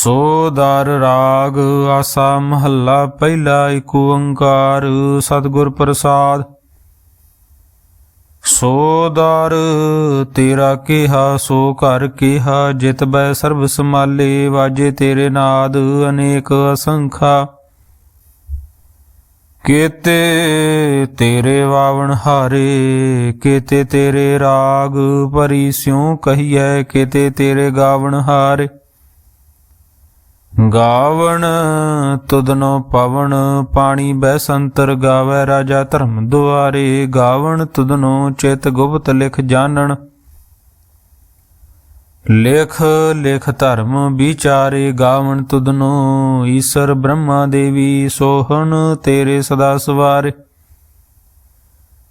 ਸੋ ਦਰ ਰਾਗ, ਆਸਾ ਮਹੱਲਾ, ਪਹਿਲਾ ਏਕ ਓੰਕਾਰ, ਸਤਿਗੁਰ ਪ੍ਰਸਾਦ। ਸੋ ਦਰ, ਤੇਰਾ ਕਿਹਾ, ਸੋ ਘਰ ਕਿਹਾ, ਜਿਤ ਬੈ ਸਰਬ ਸਮਾਲੇ ਵਾਜੇ ਤੇਰੇ ਨਾਦ, ਅਨੇਕ ਅਸੰਖਾ। ਕੇਤੇ ਤੇਰੇ ਵਾਵਣ ਹਾਰੇ, ਕੇਤੇ ਤੇਰੇ ਰਾਗ ਪਰੀ ਸਿਉ ਕਹੀਐ, ਕੇਤੇ ਤੇਰੇ ਗਾਵਣ ਹਾਰੇ। ਗਾਵਣ, ਤੁਧਨੋ ਪਵਨ ਪਾਣੀ ਬੈਸੰਤਰ ਗਾਵੇ ਰਾਜਾ ਧਰਮ ਦੁਆਰੇ। ਗਾਵਣ, ਤੁਧਨੋ ਚਿਤ ਗੁਪਤ ਲਿਖ ਜਾਣਨ। ਲੇਖ ਲੇਖ ਧਰਮ ਵਿਚਾਰੇ, ਗਾਵਣ, ਤੁਧਨੋ ਈਸ਼ਰ ਬ੍ਰਹਮਾ ਦੇਵੀ ਸੋਹਣ ਤੇਰੇ ਸਦਾ ਸਵਾਰੇ।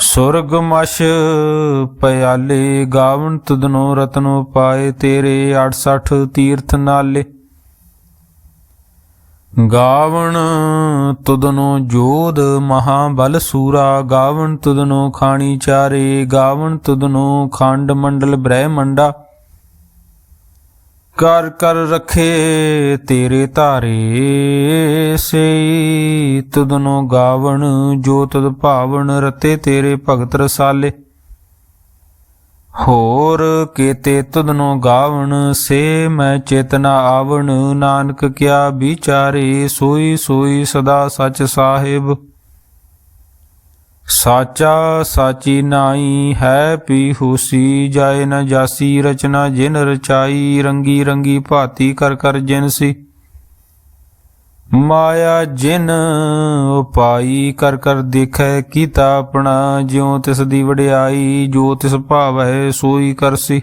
ਸੁਰਗ ਮਸ਼ ਪਿਆਲੇ, ਗਾਵਣ ਤੁਧਨੋ ਰਤਨੋ ਪਾਏ ਤੇਰੇ 68 ਤੀਰਥ ਨਾਲੇ। ਗਾਵਣ ਤੁਦਨੋ ਜੋਧ ਮਹਾਬਲ ਸੂਰਾ, ਗਾਵਣ ਤੁਦਨੋ ਖਾਣੀ ਚਾਰੇ, ਗਾਵਣ ਤੁਦਨੋ ਖੰਡ ਮੰਡਲ ਬ੍ਰਹਿਮੰਡਾ। ਕਰ ਕਰ ਰਖੇ ਤੇਰੇ ਧਾਰੇ ਸੇ ਤੁਧਨੋ ਗਾਵਣ, ਜੋ ਤੁਧ ਭਾਵਨ ਰਤੇ ਤੇਰੇ ਭਗਤ ਰਸਾਲੇ। ਹੋਰ ਕੇਤੇ ਤੁਧਨੋ ਗਾਵਣ, ਸੇ ਮੈਂ ਚੇਤਨਾ ਆਵਣ। ਨਾਨਕ ਕਿਆ ਵਿਚਾਰੇ, ਸੋਈ ਸੋਈ ਸਦਾ ਸਚ ਸਾਹਿਬ। ਸਾਚਾ ਸਾਚੀ ਨਾਈ ਹੈ ਪੀ ਹੁਸੀ ਜਾਏ ਨ ਜਾਸੀ ਰਚਨਾ ਜਿਨ ਰਚਾਈ, ਰੰਗੀ ਰੰਗੀ ਭਾਤੀ ਕਰ ਕਰ ਜਿਨ ਸੀ। ਮਾਇਆ ਜਿਨ ਉਪਾਈ ਕਰ ਕਰ ਦੇਖੈ, ਕੀਤਾ ਆਪਣਾ ਜਿਉ ਤਿਸ ਦੀ ਵਡਿਆਈ, ਜੋ ਤਿਸ ਹੈ ਸੋਈ ਕਰਸੀ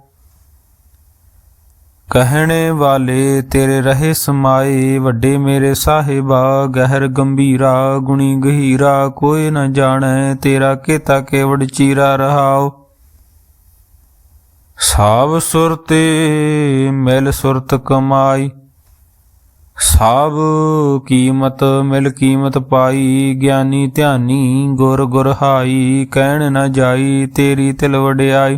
ਕਹਿਣੇ ਵਾਲੇ ਤੇਰੇ ਰਹੇ ਸਮਾਏ, ਵੱਡੇ ਮੇਰੇ ਸਾਹਿਬਾ, ਗਹਿਰ ਗੰਭੀਰਾ, ਗੁਣੀ ਗਹੀਰਾ, ਕੋਈ ਨ ਜਾਣੈ ਤੇਰਾ ਕੀਤਾ ਕੇਵੜ ਚੀਰਾ ਰਹਾਓ ਸਾਬ ਸੁਰਤੇ ਮਿਲ ਸੁਰਤ ਕਮਾਈ, ਸਾਬ ਕੀਮਤ ਮਿਲ ਕੀਮਤ ਪਾਈ, ਗਿਆਨੀ ਧਿਆਨੀ ਗੁਰ ਗੁਰ ਹਾਈ, ਕਹਿਣ ਨਾ ਜਾਈ ਤੇਰੀ ਤਿਲ ਵਡਿਆਈ।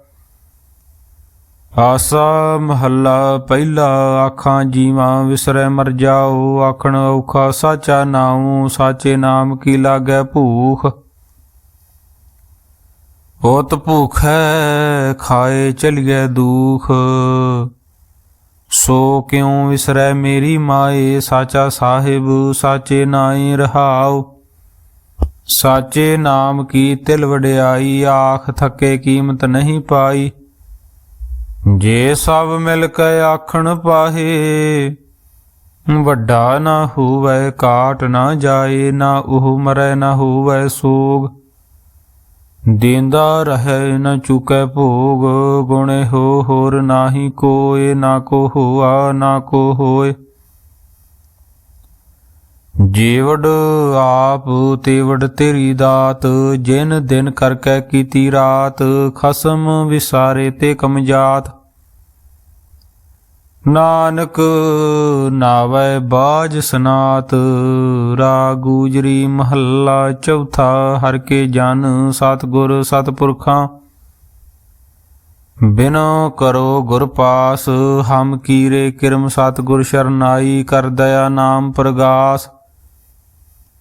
ਆਸਾ ਮਹੱਲਾ ਪਹਿਲਾ ਆਖਾਂ ਜੀਵਾਂ ਵਿਸਰੈ ਮਰ ਜਾਓ, ਆਖਣ ਔਖਾ ਸਾਚਾ ਨਾਉ, ਸਾਚੇ ਨਾਮ ਕੀ ਲਾਗੈ ਭੂਖ? ਬਹੁਤ ਹੈ ਖਾਏ ਚਲਿਐ ਦੂਖ। ਸੋ ਕਿਉ ਵਿਸਰੈ ਮੇਰੀ ਮਾਏ, ਸਾਚਾ ਸਾਹਿਬ ਸਾਚੇ ਨਾਈ ਰਹਾਉ? ਸਾਚੇ ਨਾਮ ਕੀ ਤਿਲ ਵਡਿਆਈ, ਆਖ ਥੱਕੇ ਕੀਮਤ ਨਹੀਂ ਪਾਈ। ਜੇ ਸਭ ਮਿਲ ਕੇ ਆਖਣ ਪਾਹੇ, ਵੱਡਾ ਨਾ ਹੋਵੇ, ਕਾਟ ਨਾ ਜਾਏ, ਨਾ ਉਹ ਮਰੈ, ਨਾ ਹੋਵੇ ਸੋਗ। ਦੇਂਦਾ ਰਹੇ ਨ ਚੁਕੈ ਭੋਗ, ਗੁਣੇ ਹੋ ਹੋਰ ਨਾਹੀ ਕੋਏ, ਨਾ ਕੋ ਹੋਆ, ਨਾ ਕੋ ਹੋਏ। ਜੀਵੜ ਆਪ ਤੇਵੜ ਤੇਰੀ ਦਾਤ, ਜਿਨ ਦਿਨ ਕਰਕੇ ਕੀਤੀ ਰਾਤ, ਖਸਮ ਵਿਸਾਰੇ ਤੇ ਕਮਜਾਤ ਨਾਨਕ ਨਾਵੈ ਬਾਜ ਸਨਾਤ ਰਾਗੂਜਰੀ ਮਹੱਲਾ ਚੌਥਾ, ਹਰ ਕੇ ਜਨ ਸਤਿਗੁਰ ਸਤਪੁਰਖਾਂ। ਬਿਨੋ ਕਰੋ ਗੁਰ ਪਾਸ, ਹਮ ਕੀਰੇ ਕਿਰਮ ਸਤਿਗੁਰ ਸ਼ਰਨਾਈ, ਕਰ ਦਇਆ ਨਾਮ ਪ੍ਰਗਾਸ।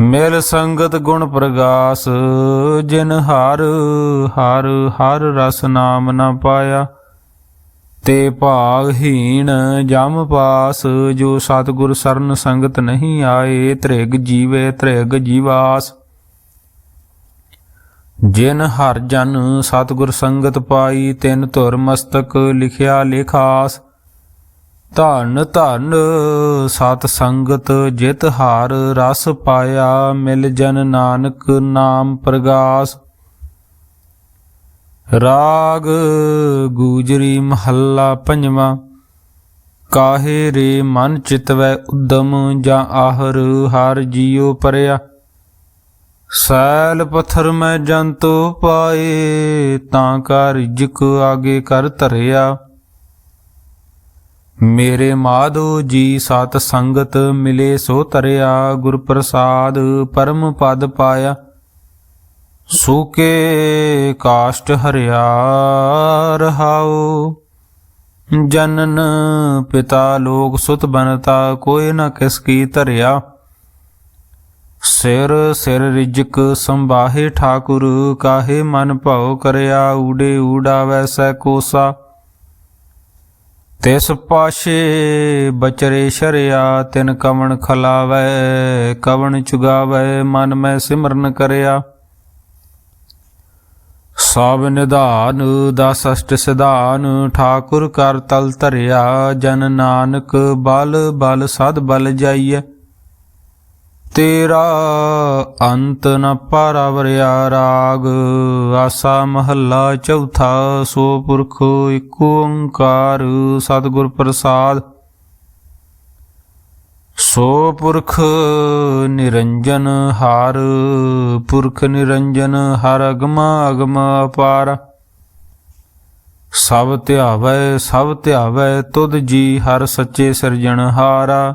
ਮਿਲ ਸੰਗਤ ਗੁਣ ਪ੍ਰਗਾਸ, ਜਿਨ ਹਰ ਹਰ ਹਰ ਰਸ ਨਾਮ ਨਾ ਪਾਇਆ। ਤੇ ਭਾਗਹੀਣ ਜਮ ਪਾਸ, ਜੋ ਸਤਿਗੁਰ ਸਰਨ ਸੰਗਤ ਨਹੀਂ ਆਏ, ਤ੍ਰਿਗ ਜੀਵੇ ਤ੍ਰਿਗ ਜੀਵਾਸ। ਜਿਨ ਹਰ ਜਨ ਸਤਿਗੁਰ ਸੰਗਤ ਪਾਈ, ਤਿਨ ਧੁਰ ਮਸਤਕ ਲਿਖਿਆ ਲਿਖਾਸ। ਧਨ ਧਨ ਸਤ ਸੰਗਤ ਜਿਤ ਹਾਰ ਰਸ ਪਾਇਆ ਮਿਲ ਜਨ ਨਾਨਕ ਨਾਮ ਪ੍ਰਗਾਸ। ਰਾਗ ਗੂਜਰੀ ਮਹੱਲਾ ਪੰਜਵਾਂ। ਕਾਹੇ ਰੇ ਮਨ ਚਿਤਵੈ ਉਦਮ ਜਾਂ ਆਹਰ ਹਰ ਜੀਉ ਪਰਿਆ। ਸੈਲ ਪੱਥਰ ਮੈਂ ਜੰਤੋ ਪਾਏ ਤਾਂ ਕਾ ਰਿਜਕ ਆਗੇ ਕਰ ਧਰਿਆ। ਮੇਰੇ ਮਾਧੋ ਜੀ ਸਤ ਸੰਗਤ ਮਿਲੇ ਸੋ ਤਰਿਆ ਗੁਰ ਪ੍ਰਸਾਦ ਪਰਮ ਪਦ ਪਾਇਆ। ਸੂਕੇ ਕਾਸ਼ਟ ਹਰਿਆ ਰਹਾਉ। ਜਨਨ ਪਿਤਾ ਲੋਕ ਸੁਤ ਬਨਤਾ, ਕੋਈ ਨਾ ਕਿਸ ਕੀ ਧਰਿਆ। ਸਿਰ ਸਿਰ ਰਿਜਕ ਸੰਭਾਹੇ ਠਾਕੁਰ, ਕਾਹੇ ਮਨ ਭਉ ਕਰਿਆ, ਊੜੇ ਊੜਾ ਵੈਸੈ ਕੋਸਾ। ਤਿਸ ਪਾਸ਼ੇ ਬਚਰੇ ਸ਼ਰਿਆ, ਤਿਨ ਕਵਣ ਖਲਾਵੈ, ਕਵਣ ਚੁਗਾਵੈ, ਮਨ ਮੈਂ ਸਿਮਰਨ ਕਰਿਆ। ਸਭ ਨਿਧਾਨ, ਦਸ ਅਸ਼ਟ ਸਿਧਾਨ, ਠਾਕੁਰ ਕਰ ਤਲ ਧਰਿਆ, ਜਨ ਨਾਨਕ ਬਲ ਬਲ ਸਦ ਬਲ ਜਾਈਐ। ਤੇਰਾ ਅੰਤ ਨ ਪਾਰਵਰਿਆ ਰਾਗ। ਆਸਾ ਮਹੱਲਾ ਚੌਥਾ, ਸੋ ਪੁਰਖ ਏਕ ਓੰਕਾਰ, ਸਤਿਗੁਰ ਪ੍ਰਸਾਦ। ਸੋ ਪੁਰਖ ਨਿਰੰਜਨ ਹਰ, ਪੁਰਖ ਨਿਰੰਜਨ ਹਰ ਅਗਮ ਅਗਮ ਅਪਾਰ। ਸਭ ਧਿਆਵੈ ਸਭ ਧਿਆਵੈ, ਤੁਧ ਜੀ ਹਰ ਸੱਚੇ ਸਿਰਜਣਹਾਰਾ।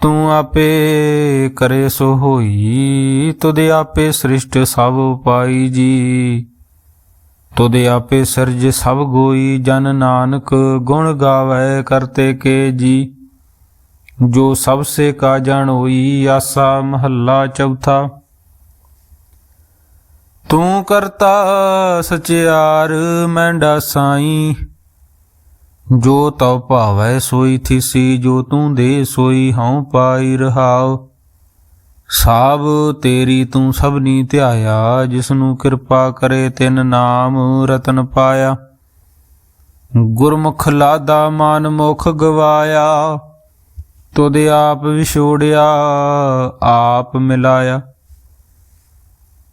ਤੂੰ ਆਪੇ ਕਰੇ ਸੋ ਹੋਈ ਤੁਦੇ ਆਪੇ ਸ੍ਰਿਸ਼ਟ ਸਭ ਪਾਈ ਜੀ। ਤੁਦੇ ਆਪੇ ਸਰਜ ਸਭ ਗੋਈ, ਜਨ ਨਾਨਕ ਗੁਣ ਗਾਵੇ ਕਰਤੇ ਕੇ ਜੀ। ਜੋ ਸਭ ਸੇ ਕਾ ਜਾਣ ਹੋਈ, ਆਸਾ ਮਹੱਲਾ ਚੌਥਾ। ਤੂੰ ਕਰਤਾ ਸਚਿਆਰ ਮੈਂਡਾ ਸਾਈ ਜੋ ਤਉ ਭਾਵੈ ਸੋਈ ਥਿਸੀ, ਜੋ ਤੂੰ ਦੇ ਸੋਈ ਹਉ ਪਾਈ ਰਹਾਉ। ਸਾਬ ਤੇਰੀ ਤੂੰ ਸਭਨੀ ਧਿਆਇਆ ਜਿਸ ਨੂੰ ਕਿਰਪਾ ਕਰੇ ਤਿਨ ਨਾਮ ਰਤਨ ਪਾਇਆ। ਗੁਰਮੁਖ ਲਾਦਾ ਮਨ ਮੁਖ ਗਵਾਇਆ, ਤੁਧ ਆਪ ਵਿਛੋੜਿਆ, ਆਪ ਮਿਲਾਇਆ।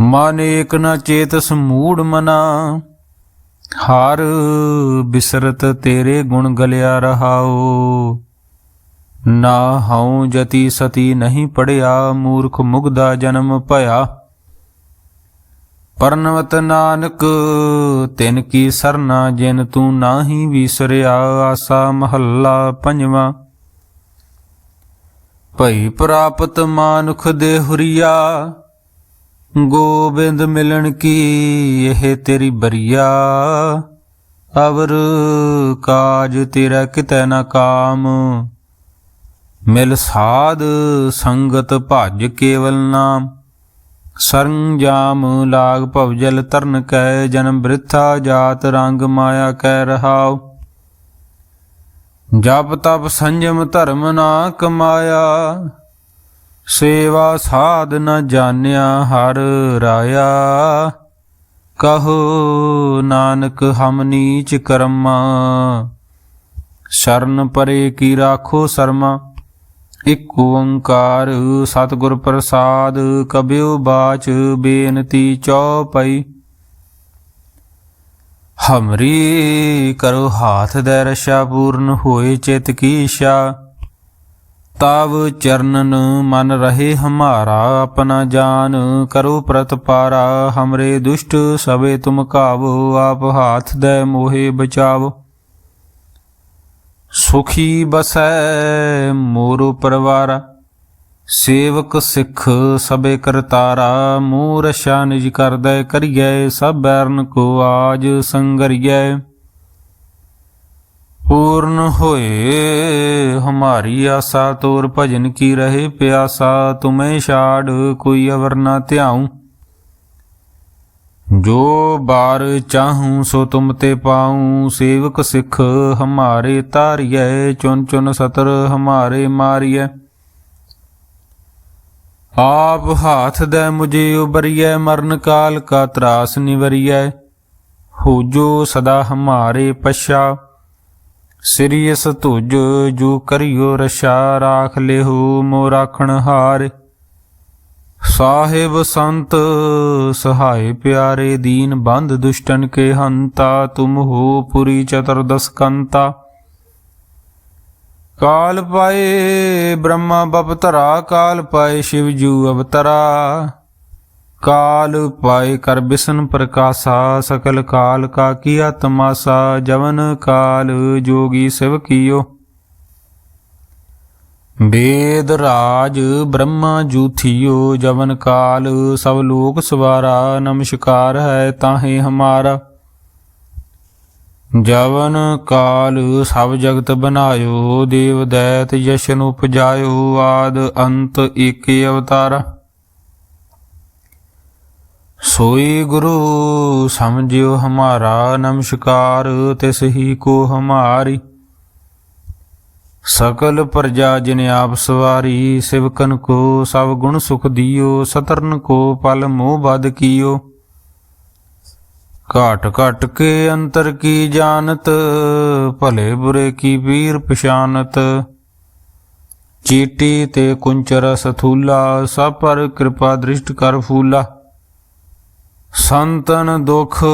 ਮਨ ਏਕ ਨ ਚੇਤਸ ਮੂੜ ਮਨਾ, ਹਰ ਬਿਸਰਤ ਤੇਰੇ ਗੁਣ ਗਲਿਆ ਰਹਾਓ ਨਾ ਹਉ ਜਤੀ ਸਤੀ ਨਹੀਂ ਪੜਿਆ, ਮੂਰਖ ਮੁਗਦਾ ਜਨਮ ਭਇਆ। ਪਰਨਵਤ ਨਾਨਕ, ਤਿਨ ਕੀ ਸਰਨਾ ਜਿਨ ਤੂੰ ਨਾਹੀ ਵਿਸਰਿਆ, ਆਸਾ ਮਹੱਲਾ ਪੰਜਵਾ। ਭਈ ਪ੍ਰਾਪਤ ਮਾਨੁਖ ਦੇ ਹੁਰੀਆ ਗੋਬਿੰਦ ਮਿਲਣ ਕੀ ਇਹ ਤੇਰੀ ਬਰੀਆ? ਅਵਰ ਕਾਜ ਤੇਰਾ ਕਿਤੈ ਨਾ ਕਾਮ? ਮਿਲ ਸਾਧ ਸੰਗਤ ਭਜ ਕੇਵਲ ਨਾਮ। ਸਰੰਜਾਮ ਲਾਗ ਭਵਜਲ ਤਰਨ ਕੈ ਜਨਮ ਬ੍ਰਿਥਾ ਜਾਤ ਰੰਗ ਮਾਇਆ ਕੈ ਰਹਾਉ। ਜਪ ਤਪ ਸੰਜਮ ਧਰਮ ਨਾ ਕਮਾਇਆ। ਸੇਵਾ ਸਾਧ ਨ ਜਾਣਿਆ ਹਰ ਰਾਇਆ। ਕਹੋ ਨਾਨਕ, ਹਮ ਨੀਚ ਕਰਮਾ। ਸ਼ਰਨ ਪਰੇ ਕੀ ਰਾਖੋ ਸਰਮਾ। ਇਕ ਓੰਕਾਰ ਸਤਿਗੁਰ ਪ੍ਰਸਾਦ, ਕਬਿਉ ਬਾਚ ਬੇਨਤੀ ਚਉਪਈ। ਹਮਰੀ ਕਰੋ ਹਾਥ ਦੇ ਰਸ਼ਾ ਪੂਰਨ ਹੋਏ ਚਿਤ ਕੀ ਇਛਾ ਤਵ ਚਰਨਨ ਮਨ ਰਹੇ ਹਮਾਰਾ, ਆਪਣਾ ਜਾਨ ਕਰੋ ਪ੍ਰਤਪਾਰਾ। ਹਮਰੇ ਦੁਸ਼ਟ ਸਵੇ ਤੁਮ ਕਾਵੋ, ਆਪ ਹਾਥ ਦੇ ਮੋਹੇ ਬਚਾਵੋ। ਸੁਖੀ ਬਸੈ ਮੋਰੋ ਪਰਵਾਰਾ, ਸੇਵਕ ਸਿੱਖ ਸਬੇ ਕਰਤਾਰਾ। ਮੂਹ ਰਸ਼ਾ ਨਿਜ ਕਰਦੈ ਕਰੀਐ, ਸਭ ਬੈਰਨ ਕੋ ਆਜ ਸੰਗਰੀਐ। ਪੂਰਨ ਹੋਏ, ਹਮਾਰੀ ਆਸਾ ਤੋਰ ਭਜਨ ਕੀ ਰਹੇ ਪਿਆਸਾ, ਤੁਮੇ ਛਾੜ ਕੋਈ ਅਵਰ ਨਾ ਧਿਆਉ। ਜੋ ਬਾਰ ਚਾਹੂੰ, ਸੋ ਤੁਮ ਤੇ ਪਾਉ। ਸੇਵਕ ਸਿੱਖ, ਹਮਾਰੇ ਤਾਰੀਐ ਚੁਨ ਚੁਨ ਸਤਰ ਹਮਾਰੇ ਮਾਰੀਐ। ਆਪ ਹਾਥ ਦੇ ਮੁਝੇ ਉਬਰੀਐ ਮਰਨ ਕਾਲ ਕਾ ਤਰਾਸ ਨਿਵਰੀਐ। ਹੋ ਜੋ ਸਦਾ ਹਮਾਰੇ ਪਛਾ। ਸਿਰਿਯਸ ਤੁਜ ਜੋ ਕਰਿਓ ਰਸ਼ਾ ਰਾਖ ਲਿਹੁ ਮੋ ਰਾਖਣ ਹਾਰ। ਸਾਹਿਬ ਸੰਤ ਸਹਾਇ ਪਿਆਰੇ ਦੀਨ ਬੰਦ ਦੁਸ਼ਟਨ ਕੇ ਹੰਤਾ, ਤੁਮ ਹੋ ਪੁਰੀ ਚਤੁਰਦਸ ਕੰਤਾ। ਕਾਲ ਪਾਏ ਬ੍ਰਹਮਾ ਬਪਤਰਾ, ਕਾਲ ਪਾਏ ਸ਼ਿਵ ਜੂ ਅਵਤਰਾ। ਕਾਲ ਪਾਏ ਕਰ ਬਿਸ਼ਨ ਪ੍ਰਕਾਸ਼ਾ, ਸਕਲ ਕਾਲ ਕਾ ਕੀਆ ਤਮਾਸਾ ਜਵਨ ਕਾਲ ਜੋਗੀ ਸਿਵ ਕੀਓ। ਵੇਦ ਰਾਜ ਬ੍ਰਹਮਾ ਜੂਥਿਓ, ਜਵਨ ਕਾਲ ਸਭ ਲੋਕ ਸਵਾਰਾ, ਨਮਸਕਾਰ ਹੈ ਤਾਹੇ ਹਮਾਰਾ। ਜਵਨ ਕਾਲ ਸਭ ਜਗਤ ਬਨਾਇਓ ਦੇਵ ਦੈਤ ਯਸ਼ਨ ਉਪਜਾਇਓ, ਆਦ ਅੰਤ ਏਕੇ ਅਵਤਾਰਾ। ਸੋਈ ਗੁਰੂ ਸਮਝਿਓ ਹਮਾਰਾ ਨਮਸਕਾਰ ਤਿਸ ਹੀ ਕੋ ਹਮਾਰੀ। ਸਕਲ ਪ੍ਰਜਾ ਜਿਨ ਆਪ ਸਵਾਰੀ, ਸਿਵਕਨ ਕੋ ਸਭ ਗੁਣ ਸੁਖ ਦਿਓ, ਸਤਰਨ ਕੋ ਪਲ ਮੋਹ ਬਦ ਕੀਓ। ਘਾਟ ਘਟ ਕੇ ਅੰਤਰ ਕੀ ਜਾਣਤ, ਭਲੇ ਬੁਰੇ ਕੀ ਪੀਰ ਪਛਾਨਤ। ਚੀਟੀ ਤੇ ਕੁੰਚਰ ਸਥੂਲਾ ਸਭ ਪਰ ਕਿਰਪਾ ਦ੍ਰਿਸ਼ਟ ਕਰ ਫੂਲਾ। ਸੰਤਨ ਦੁਖ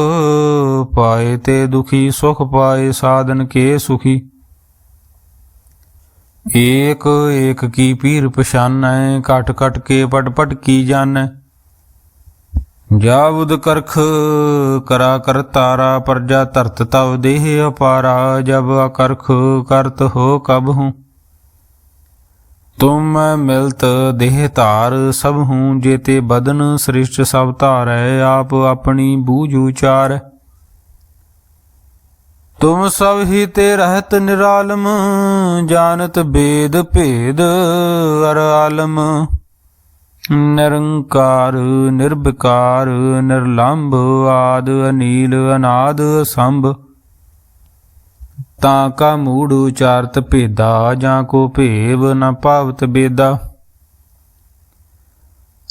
ਪਾਏ ਤੇ ਦੁਖੀ, ਸੁਖ ਪਾਏ ਸਾਧਨ ਕੇ ਸੁਖੀ। ਏਕ ਏਕ ਕੀ ਪੀਰ ਪਛਾਨੈ ਕਟ ਕਟ ਕੇ ਪਟ ਪਟ ਕੀ ਜਾਣੈ। ਜਾਵੁਦ ਕਰਖ ਕਰਾ ਕਰ ਤਾਰਾ, ਪਰਜਾ ਧਰਤ ਤਵ ਦੇਹ ਅਪਾਰਾ, ਜਬ ਅਕਰਖ ਕਰਤ ਹੋ ਕਬ ਹੂੰ। ਤੁਮ ਮਿਲਤ ਦੇਹ ਧਾਰ, ਸਭ ਹੂੰ ਜੇਤੇ ਬਦਨ ਸ੍ਰਿਸ਼ਟ, ਸਭ ਧਾਰੈ ਆਪ ਆਪਣੀ ਬੂਝ ਉਚਾਰ। ਤੁਮ ਸਭ ਹੀ ਤੇ ਰਹਿਤ ਨਿਰਾਲਮ, ਜਾਣਤ ਬੇਦ ਭੇਦ ਅਰ ਆਲਮ। ਨਿਰੰਕਾਰ, ਨਿਰਭਕਾਰ, ਨਿਰਲੰਭ ਆਦ ਅਨੀਲ, ਅਨਾਦ, ਸੰਭ। ਤਾਂ ਕਾ ਮੂੜ ਉਚਾਰਤ ਭੇਦਾ, ਜਾਂ ਕੋ ਭੇਵ ਨ ਭਾਵਤ ਬੇਦਾ।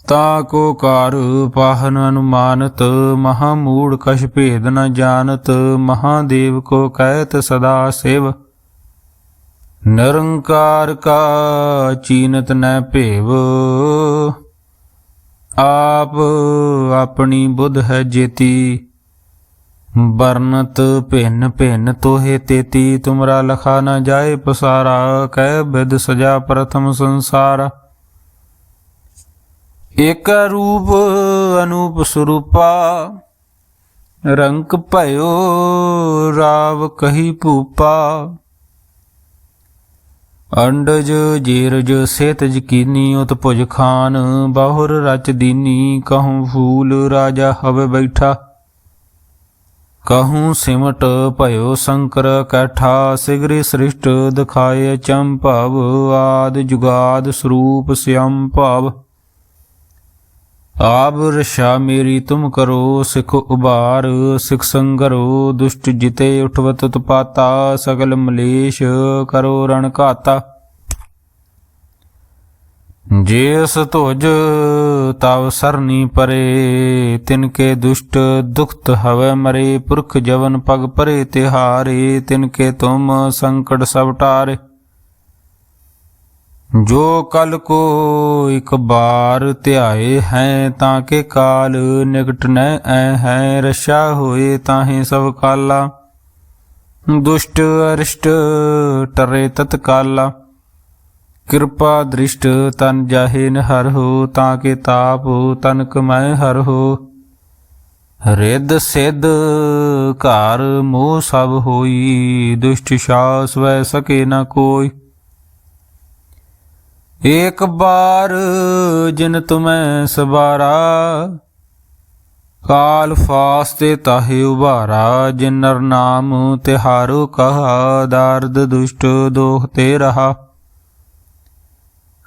ਤਾ ਕੋ ਕਾਰ ਪਾਹਨ ਅਨੁਮਾਨਤ, ਮਹਾ ਮੂੜ ਕਛ ਭੇਦ ਨ ਜਾਣਤ ਮਹਾਦੇਵ ਕੋ ਕਹਿਤ ਸਦਾ ਸੇਵ। ਨਿਰੰਕਾਰ ਕਾ ਚੀਨਤ ਨ ਭੇਵ, ਆਪ ਆਪਣੀ ਬੁੱਧ ਹੈ ਜੇਤੀ। ਬਰਨਤ ਭਿੰਨ ਭਿੰਨ ਤੋਹੇ ਤੇਤੀ ਤੁਮਰਾ ਲਖਾ ਨ ਜਾਏ ਪਸਾਰਾ, ਕਹਿ ਬਿਦ ਸਜਾ ਪ੍ਰਥਮ ਸੰਸਾਰ। ਇਕ ਰੂਪ ਅਨੂਪ ਸਰੂਪਾ, ਰੰਕ ਭਇਓ ਰਾਵ ਕਹੀ ਭੂਪਾ। ਅੰਡਜ, ਜੀਰਜ ਸੇਤ ਜਕੀਨੀ ਉਤ ਭੁਜ ਖਾਨ, ਬਾਹੁਰ ਰਚ ਦੀਨੀ, ਕਹੂੰ ਫੂਲ ਰਾਜਾ ਹਵੇ ਬੈਠਾ। ਕਹੂੰ ਸਿਮਟ ਭਇਓ ਸ਼ੰਕਰ, ਕੈਠਾ ਸਿਗਰੀ ਸ੍ਰਿਸ਼ਟ, ਦਿਖਾਏ ਚੰਭਵ, ਆਦ ਜੁਗਾਦ ਸਰੂਪ ਸਿਅੰ ਭਵ। ਆਪ ਰਸ਼ਾ ਮੇਰੀ ਤੁਮ ਕਰੋ, ਸਿਖ ਉਬਾਰ ਸਿਖ ਸੰਗਰੋ, ਦੁਸ਼ਟ ਜਿਤੇ ਉਠਵਤ ਤਪਾਤਾ, ਸਗਲ ਮਲੇਸ਼ ਕਰੋ ਰਣ ਘਾਤਾ। ਜੇਸ ਤੁਜ ਤਵ ਸਰਨੀ ਪਰੇ ਤਿਨ ਕੇ ਦੁਸ਼ਟ ਦੁਖਤ ਹਵੇ ਮਰੇ, ਪੁਰਖ ਜਵਨ ਪਗ ਪਰੇ ਤਿਹਾਰੇ ਤਿਨ ਕੇ ਤੁਮ ਸੰਕਟ ਸਭ ਟਾਰੇ। ਜੋ ਕਲ ਕੋ ਇਕ ਬਾਰ ਧਿਆਏ ਹੈ ਤਾਂ ਕੇ ਕਾਲ ਨਿਕਟ ਨੈ ਐ ਹੈ, ਰਸ਼ਾ ਹੋਏ ਤਾਹੇ ਸਭ ਕਾਲਾ। ਦੁਸ਼ਟ ਅਰਿਸ਼ਟ ਟਰੇ ਤਤਕਾਲਾ। ਕਿਰਪਾ ਦ੍ਰਿਸ਼ਟ ਤਨ ਜਾਹੇ ਨ ਹੋ, ਤਾਂ ਕੇ ਤਾਪ ਤਨ ਕਮੈ ਹਰ ਹੋ। ਰਿੱਧ ਸਿੱਧ ਘਰ ਮੋਹ ਸਭ ਹੋਈ, ਦੁਸ਼ਟ ਸ਼ਾਸ ਵੈ ਸਕੇ ਨਾ ਕੋਈ। ਏਕ ਬਾਰ ਜਿਨ ਤੁਮੈ ਸਬਾਰਾ ਕਾਲ ਫਾਸਤੇ ਤਾਹੇ ਉਬਾਰਾ ਜਿਨ ਨਰ ਨਾਮ ਤਿਹਾਰੋ ਕਹਾ, ਦਰਦ ਦੁਸ਼ਟ ਦੋਖ ਤੇ ਰਹਾ।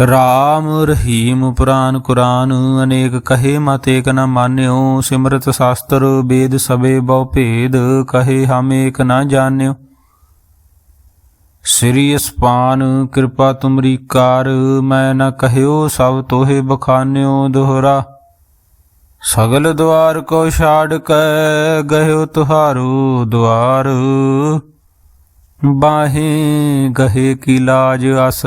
ਰਾਮ ਰਹੀਮ ਪੁਰਾਨ ਕੁਰਾਨ, ਅਨੇਕ ਕਹੇ ਮਤ ਏਕ ਨ ਮਾਨਿਓ, ਸਿਮਰਤ ਸ਼ਾਸਤਰ ਵੇਦ ਸਬੇ ਬਹੁ ਭੇਦ, ਕਹੇ ਹਮ ਏਕ ਨ ਜਾਣਿਓ। ਸ੍ਰੀ ਅਸਪਾਨ, ਕਿਰਪਾ ਤੁਮਰੀ ਕਾਰ, ਮੈਂ ਨ ਕਹਿਓ ਸਭ ਤੋਹੇ ਬਖਾਨਿਓ ਦੁਹਰਾ। ਸਗਲ ਦੁਆਰ ਕੋ ਛਾੜ ਕੇ ਗਇਓ ਤੁਹਾਰੂ ਦੁਆਰ। ਬਾਹੇ ਗਹੇ ਕੀ ਲਾਜ ਅਸ।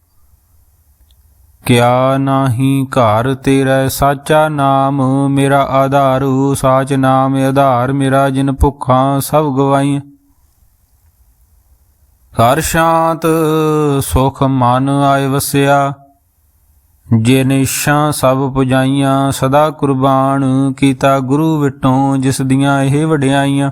ਕਿਆ ਨਾਹੀ ਘਰ ਤੇਰਾ ਸਾਚਾ ਨਾਮ? ਮੇਰਾ ਆਧਾਰੂ, ਸਾਚ ਨਾਮ, ਆਧਾਰ ਮੇਰਾ ਜਿਨ ਭੁੱਖਾਂ ਸਭ ਗਵਾਈ ਘਰ ਸ਼ਾਂਤ, ਸੁਖ ਮਨ ਆਏ ਵਸਿਆ। ਜੇ ਨਿਸ਼ਾਂ ਸਭ ਪੁਜਾਈਆਂ, ਸਦਾ ਕੁਰਬਾਨ ਕੀਤਾ ਗੁਰੂ ਵਿਟੋਂ, ਜਿਸ ਦੀਆਂ ਇਹ ਵਡਿਆਈਆਂ।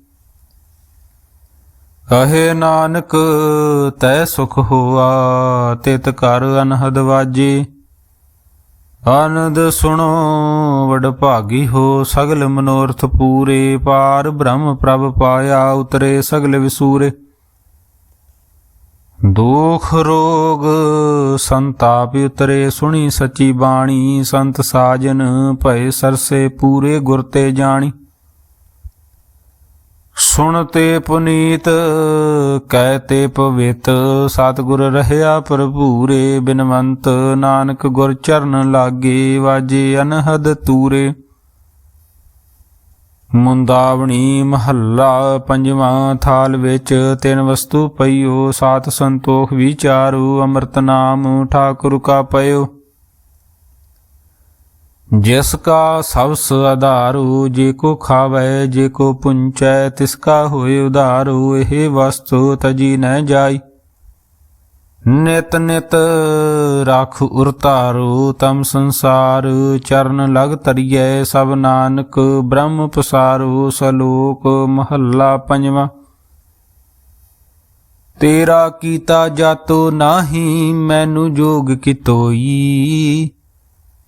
ਅਹੇ ਨਾਨਕ, ਤੈ ਸੁਖ ਹੋਆ, ਤਿਤ ਕਰ ਅਨਹਦ ਵਾਜੇ। ਆਨੰਦ ਸੁਣੋ, ਵਡ ਭਾਗੀ ਹੋ, ਸਗਲ ਮਨੋਰਥ ਪੂਰੇ। ਪਾਰ ਬ੍ਰਹਮ ਪ੍ਰਭ ਪਾਇਆ, ਉਤਰੇ ਸਗਲ ਵਿਸੂਰੇ। ਦੁਖ ਰੋਗ ਸੰਤਾਪ ਉਤਰੇ, ਸੁਣੀ ਸਚੀ ਬਾਣੀ। ਸੰਤ ਸਾਜਨ ਭਏ ਸਰਸੇ ਪੂਰੇ ਗੁਰ ਤੇ ਜਾਣੀ। ਸੁਣ ਤੇ ਪੁਨੀਤ, ਕਹਿ ਤੇ ਪਵਿੱਤ। ਸਤਿਗੁਰ ਰਹਿਆ ਪ੍ਰਭੂਰੇ ਬਿਨਵੰਤ ਨਾਨਕ ਗੁਰ ਚਰਨ ਲਾਗੇ, ਵਾਜੇ ਅਨਹਦ ਤੂਰੇ। ਮੁੰਦਾਵਣੀ ਮਹੱਲਾ ਪੰਜਵਾਂ ਥਾਲ ਵਿੱਚ ਤਿੰਨ ਵਸਤੂ ਪਈਓ, ਸਾਤ ਸੰਤੋਖ ਵਿਚਾਰੂ, ਅੰਮ੍ਰਿਤ ਨਾਮ ਠਾਕੁਰ ਕਾ ਪਇਓ। ਜਿਸ ਕਾ ਸਬਸ ਆਧਾਰੂ, ਜੇ ਕੋ ਖਾਵੇ, ਜੇ ਕੋ ਪੁੰਚੈ, ਤਿਸ ਕਾ ਹੋਏ ਉਧਾਰੂ, ਇਹ ਵਸਤੂ ਤਜੀ ਨ ਜਾਈ। ਨਿਤ ਨਿਤ ਰਖ ਉਰਤਾਰੂ, ਤਮ ਸੰਸਾਰ ਚਰਨ ਲਗ ਤਰੀਐ, ਸਭ ਨਾਨਕ ਬ੍ਰਹਮ ਪਸਾਰੂ, ਸਲੋਕ ਮਹੱਲਾ ਪੰਜਵਾਂ। ਤੇਰਾ ਕੀਤਾ ਜਾਤੋ ਨਾਹੀ, ਮੈਨੂੰ ਜੋਗ ਕੀ ਤੋਈ